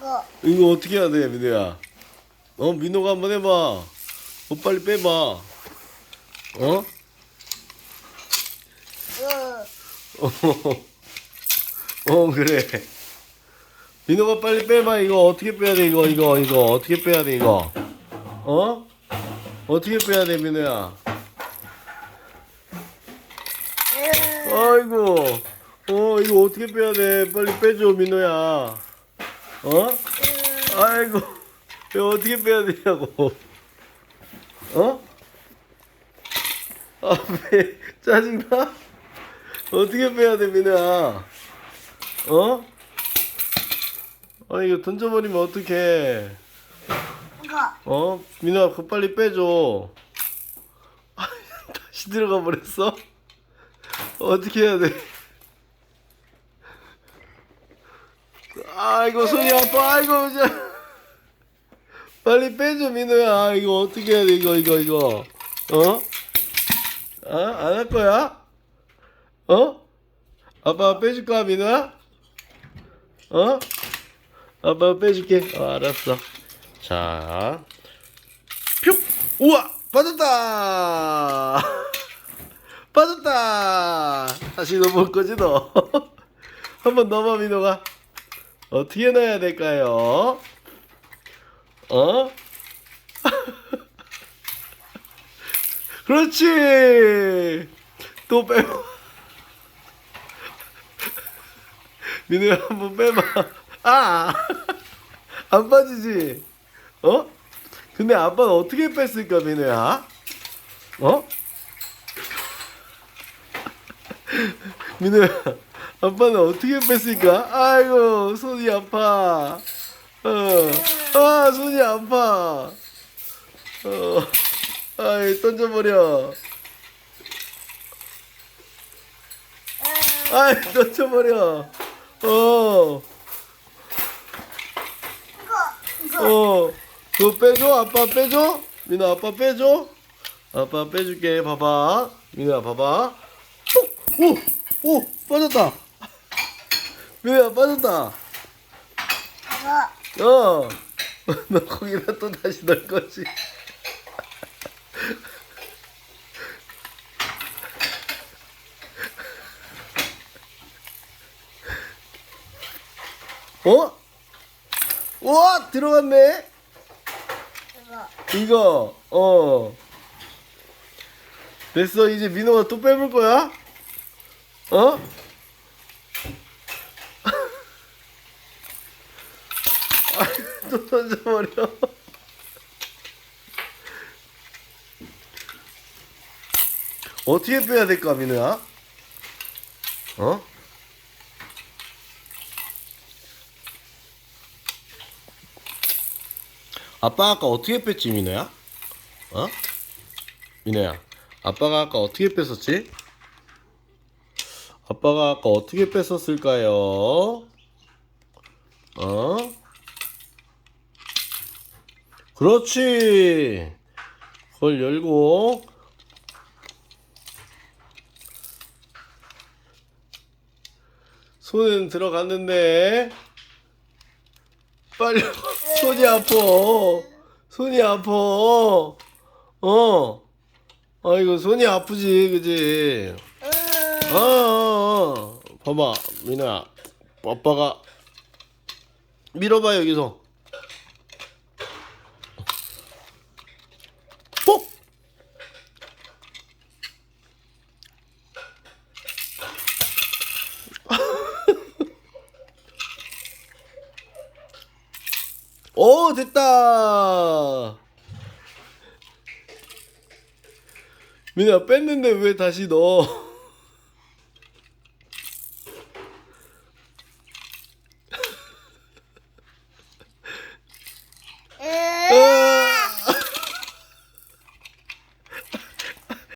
이거 이거 어떻게 해야 돼, 민우야? 어, 민우가 한번 해봐. 어, 빨리 빼봐. 어? 이거 어, 그래. 민우가 빨리 빼봐. 이거 어떻게 빼야 돼, 이거, 이거, 이거. 어떻게 빼야 돼, 이거. 어? 어떻게 빼야 돼, 민우야? 아이고. 어, 이거 어떻게 빼야 돼? 빨리 빼줘, 민우야. 어? 아이고. 이거 어떻게 빼야 되냐고. 어? 아, 왜? 짜증나? 어떻게 빼야 돼, 민우야? 어? 아, 이거 던져버리면 어떡해. 이거 어? 민우야, 그거 빨리 빼줘. 아, 다시 들어가 버렸어? 어떻게 해야 돼? 아이고, 손이 아파. 아이고, 이제. 빨리 빼줘, 민우야. 이거 어떻게 해야 돼, 이거, 이거, 이거. 어? 아, 안 할 거야? 어? 아빠 빼줄까, 민우야? 어? 아빠 빼줄게. 어, 알았어. 자, 뿅! 우와! 빠졌다! 빠졌다! 다시 넣어볼 거지, 너? 한번 넣어봐, 민호가. 어떻게 넣어야 될까요? 어? 그렇지! 또 빼봐. 민호야, 한번 빼봐. 아! 안 빠지지? 어? 근데 아빠는 어떻게 뺐을까, 민우야? 어? 민우야, 아빠는 어떻게 뺐을까? 아이고, 손이 아파. 어, 아, 손이 아파. 어, 아이, 던져버려. 아이, 던져버려. 어. 어, 그거 빼줘? 아빠 빼줘? 민우 아빠 빼줘? 아빠 빼줄게. 봐봐. 민우야, 봐봐. 오! 오! 오! 빠졌다. 민우야, 빠졌다. 이거 어. 너 거기다 또 다시 넣을 거지. 어? 와, 들어갔네? 이거 이거 어 됐어 이제 민호가 또 빼볼 거야? 어? 아, 또 던져버려 어떻게 빼야 될까 민호야? 어? 아빠 아까 어떻게 뺐지 민호야? 어? 민호야 아빠가 아까 어떻게 뺐었지? 아빠가 아까 어떻게 뺐었을까요? 어? 그렇지. 그걸 열고. 손은 들어갔는데. 빨리 손이 아파. 손이 아파. 어. 아이고 손이 아프지 그지? 어, 어, 어. 봐봐 민호야. 아빠가 밀어봐 여기서 오 됐다. 민호야 뺐는데 왜 다시 넣어